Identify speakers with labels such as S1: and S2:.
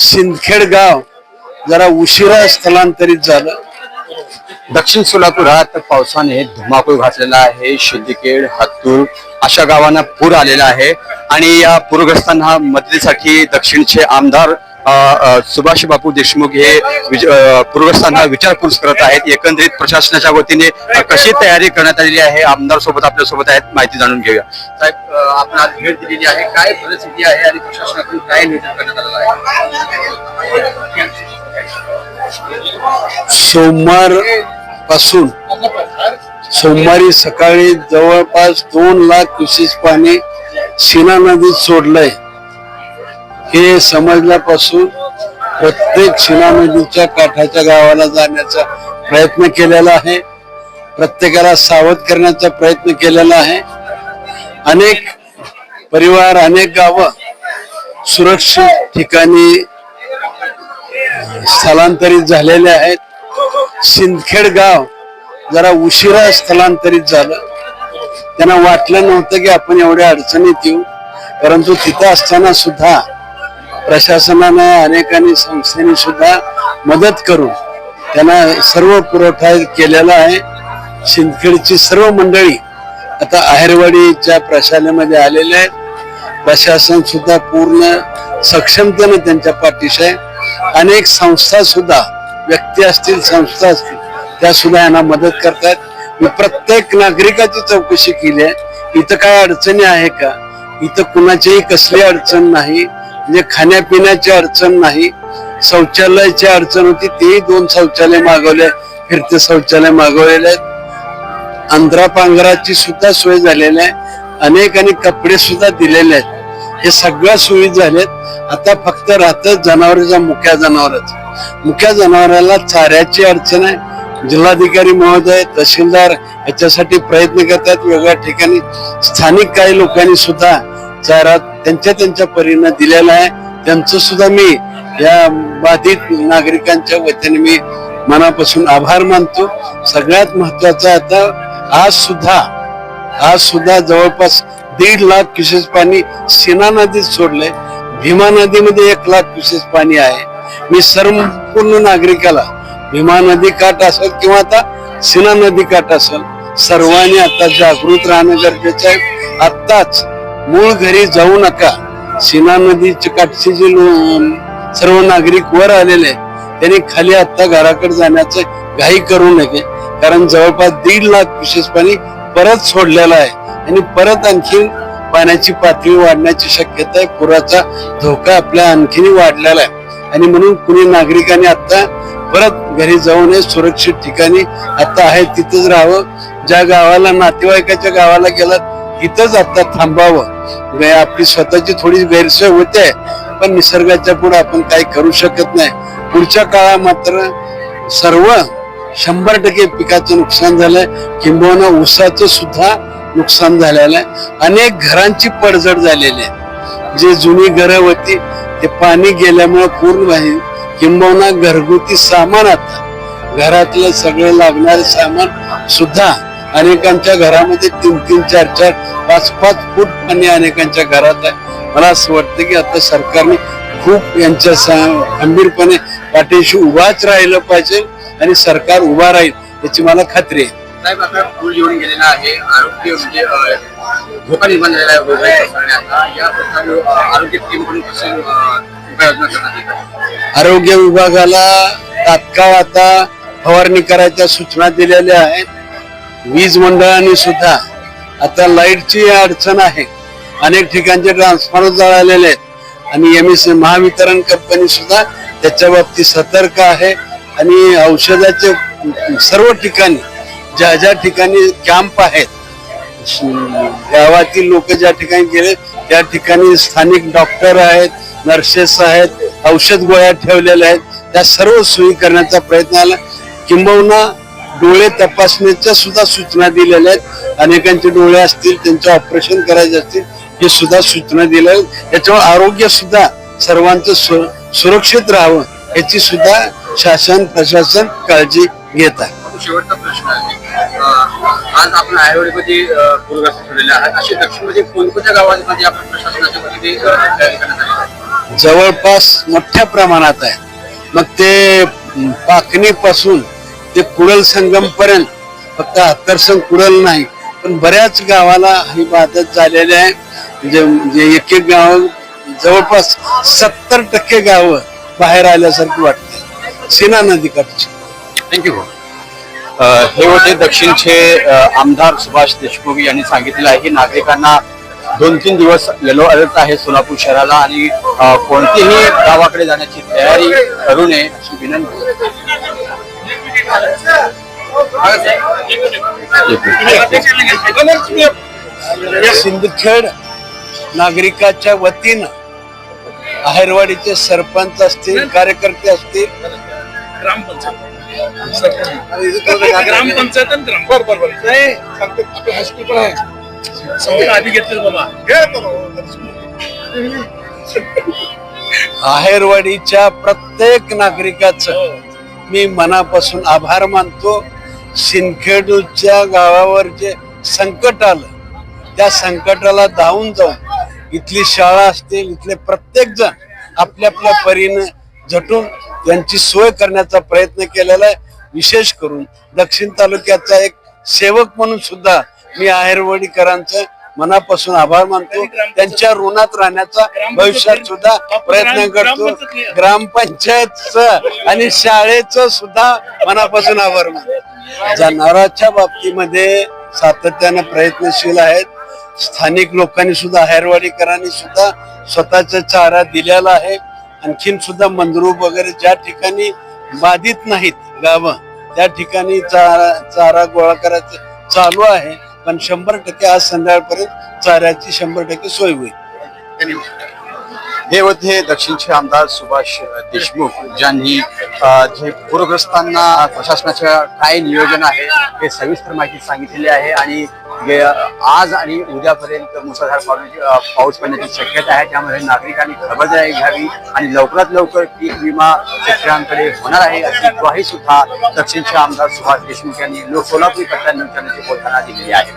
S1: सिंदखेड गाव जरा उशिरा स्थलांतरित झालं.
S2: दक्षिण सोलापुरात पावसाने धुमाकूळ घातलेला आहे शिंदखेड हत्तूर अशा गावांना पूर आलेला आहे. आणि या पूरग्रस्तांना मदतीसाठी दक्षिणचे आमदार सुभाष बापू देशमुख हे पूर्वस्थांना पूरग्रस्तांना विचारपूस करत आहेत. एकंदरीत प्रशासनाच्या वतीने कशी तयारी करण्यात आलेली आहे? आमदार सोबत आपल्यासोबत आहेत. माहिती जाणून घेऊया. साहेब आपण आज भेट दिलेली आहे. काय परिस्थिती आहे आणि प्रशासनाकडून काय नियोजन करण्यात आलेलं आहे?
S1: सोमवारपासून सोमवारी सकाळी जवळपास दोन लाख क्युसेस पाणी सीना नदीत सोडलंय. हे समजल्यापासून प्रत्येक सीना नदीच्या काठाच्या गावाला जाण्याचा प्रयत्न केलेला आहे. प्रत्येकाला सावध करण्याचा प्रयत्न केलेला आहे. अनेक परिवार अनेक गावं सुरक्षित ठिकाणी स्थलांतरित झालेले आहेत. सिंदखेड गाव जरा उशिरा स्थलांतरित झालं. त्यांना वाटलं नव्हतं की आपण एवढ्या अडचणीत येऊ. परंतु तिथं असताना सुद्धा प्रशासनानं अनेकांनी संस्थेने सुद्धा मदत करून त्यांना सर्व पुरवठा केलेला आहे. शिंदखेडची सर्व मंडळी आता आहेरवाडीच्या प्रशालेमध्ये आलेले आहेत. प्रशासन सुद्धा पूर्ण सक्षमतेने त्यांच्या पाठीशी आहे. अनेक संस्था सुद्धा व्यक्ती असतील संस्था असतील त्या सुद्धा यांना मदत करतात मी प्रत्येक नागरिकाची चौकशी केली आहे. इथं काय अडचणी आहे का? इथं कुणाचीही कसली अडचण नाही. म्हणजे खाण्यापिण्याची अडचण नाही शौचालयाची अडचण होती तेही दोन शौचालय मागवले फिरते शौचालय मागवलेले आहेत. अंधरा पांघराची सुद्धा सोय झालेली आहे. अनेकांनी कपडे सुद्धा दिलेले आहेत. हे सगळ्या सोयी झाल्यात आता फक्त राहतं जनावरांचा मुख्या जनावरच. मुख्या जनावराला चाऱ्याची अडचण आहे. जिल्हाधिकारी महोदय तहसीलदार याच्यासाठी प्रयत्न करतात. वेगळ्या ठिकाणी स्थानिक काही लोकांनी सुद्धा चारा त्यांच्या त्यांच्या परीनं दिलेला आहे. त्यांचं सुद्धा मी या बाधित नागरिकांच्या वतीने मी मनापासून आभार मानतो. सगळ्यात महत्वाचं आता आज सुद्धा आज सुद्धा जवळपास दीड लाख क्युसेस पाणी सीना नदीत सोडले भीमा नदीमध्ये एक लाख क्युसेस पाणी आहे. मी संपूर्ण नागरिकाला भीमा नदी काठ असेल किंवा आता सीना नदी काठ असेल सर्वांनी आता जागृत राहणं गरजेचं आहे. आत्ताच मूळ घरी जाऊ नका. सीना नदीच्या काठचे जे लो- सर्व नागरिक वर आलेले आहेत त्यांनी खाली आत्ता घराकडे जाण्याचं घाई करू नये. कारण जवळपास दीड लाख विशेष पाणी परत सोडलेलं आहे. आणि परत आणखी पाण्याची पातळी वाढण्याची शक्यता आहे. पुराचा धोका आपल्या आणखीन वाढलेला आहे. आणि म्हणून कुणी नागरिकांनी आता परत घरी जाऊ नये. सुरक्षित ठिकाणी आता आहे तिथंच राहावं. ज्या गावाला नातेवाईकाच्या गावाला गेलात इथंच आता थांबावं. गे- आपली स्वतःची थोडी गैरसोय होते पण निसर्गाच्या पुढे आपण काही करू शकत नाही. पुढच्या काळात मात्र सर्व शंभर टक्के पिकाचं नुकसान झालंय. किंबहुना ऊसाचं सुद्धा नुकसान झालेलं आहे. अनेक घरांची पडझड झालेली आहे. जे जुनी घरं होती ते पाणी गेल्यामुळे पूर्ण झाली किंबहुना घरगुती सामान आता. घरातलं सगळं लागणारे सामान सुद्धा अनेकांच्या घरामध्ये तीन तीन चार चार पाच पाच फूट पाणी अनेकांच्या घरात आहे. मला असं वाटतं की आता सरकारने खूप यांच्या खंबीरपणे पाठीशी उभाच राहिलं पाहिजे आणि सरकार उभा राहील याची मला खात्री आहे.
S2: साहेब आता पूल येऊन गेलेला आहे. आरोग्य म्हणजे धोका निर्माण झालेला आहे या प्रकारे कसे?
S1: आरोग्य विभागाला तात्काळ आता फवारणी करायच्या सूचना दिलेल्या आहेत. वीज मंडळाने सुद्धा आता लाईटची अडचण आहे. अनेक ठिकाणचे ट्रान्सफॉर्मर जळालेले आहेत. आणि एम एस महावितरण कंपनी सुद्धा त्याच्या बाबतीत सतर्क आहे. आणि औषधाचे सर्व ठिकाणी ज्या ज्या ठिकाणी कॅम्प आहेत गावातील लोक ज्या ठिकाणी गेले त्या ठिकाणी स्थानिक डॉक्टर आहेत नर्सेस आहेत औषध गोळ्या ठेवलेल्या आहेत. त्या सर्व सोयी करण्याचा प्रयत्न आला. किंबहुना डोळे तपासण्याच्या सुद्धा सूचना दिलेल्या आहेत. अनेकांचे डोळे असतील त्यांचे ऑपरेशन करायचे असतील हे सुद्धा सूचना दिल्या आहेत. याच्यामुळे आरोग्य सुद्धा सर्वांचं सुरक्षित राहावं याची सुद्धा शासन प्रशासन काळजी घेत आहे.
S2: आता शेवटचा प्रश्न आहे. अ, आज आपण आयुर्वेदमध्ये पूर्वग्रस्त ठेवलेले आहेत. असे दक्षिणमध्ये कोणकोणत्या गावांमध्ये आपण प्रशासनाच्या वतीने अ, तयारी करण्यात आली आहे?
S1: जवळपास मोठ्या प्रमाणात आहे. मग ते पाकणीपासून ते कुडल संगम पर्यंत फक्त हत्तरसंग कुडल नाही पण बऱ्याच गावाला ही बाधत झालेली आहे. म्हणजे, म्हणजे एक एक गाव जवळपास सत्तर टक्के गावं बाहेर आल्यासारखी वाटते. सेना नदीकडची
S2: थँक्यू हे होते दक्षिणचे आमदार सुभाष देशमुख यांनी सांगितलं आहे की नागरिकांना दोन तीन दिवस येलो अलर्ट आहे सोलापूर शहराला आणि कोणतीही गावाकडे जाण्याची तयारी करू नये अशी विनंती.
S1: सिंदखेड नागरिकाच्या वतीनं आहेरवाडीचे सरपंच असतील कार्यकर्ते असतील.
S3: आहे
S1: आहेरवाडीच्या प्रत्येक नागरिकाचं मी मनापासून आभार मानतो. सिंदखेडूच्या गावावर जे संकट आलं त्या संकटाला धावून जाऊन इथली शाळा असतील इथले प्रत्येक जण आपल्या आपल्या परीनं झटून त्यांची सोय करण्याचा प्रयत्न केलेला आहे. विशेष करून दक्षिण तालुक्याचा एक सेवक म्हणून सुद्धा मी आहेरवडीकरांचं मनापासून आभार मानतो. त्यांच्या ऋणात राहण्याचा भविष्यात सुद्धा प्रयत्न करतो. ग्रामपंचायतच आणि शाळेचं सुद्धा मनापासून आभार मानतो. जनावरांच्या बाबतीमध्ये सातत्यानं प्रयत्नशील आहेत स्थानिक लोकांनी सुद्धा हैरवाडीकरांनी सुद्धा स्वतःचा चारा दिलेला आहे. आणखीन सुद्धा मंदरूप वगैरे ज्या ठिकाणी बाधित नाहीत गावं त्या ठिकाणी चारा चारा गोळा करायचं चालू आहे. पण शंभर टक्के आज संध्याकाळपर्यंत चाऱ्याची शंभर टक्के सोय होईल.
S2: हे होते दक्षिणचे आमदार सुभाष देशमुख ज्यांनी जे पूरग्रस्तांना प्रशासनाच्या काय नियोजन आहे हे सविस्तर माहिती सांगितलेली आहे आणि गे- आज आणि उद्यापर्यंत मुसळधार पावसाची- पाऊस पडण्याची शक्यता आहे. त्यामुळे नागरिकांनी खबरदारी घ्यावी आणि लवकरात लवकर पीक विमा शेतकऱ्यांकडे होणार आहे अशी ग्वाही सुद्धा दक्षिणचे आमदार सुभाष देशमुख यांनी लोक सोलापूर पत्ता न्यूज चॅनलशी बोलताना दिलेली आहे.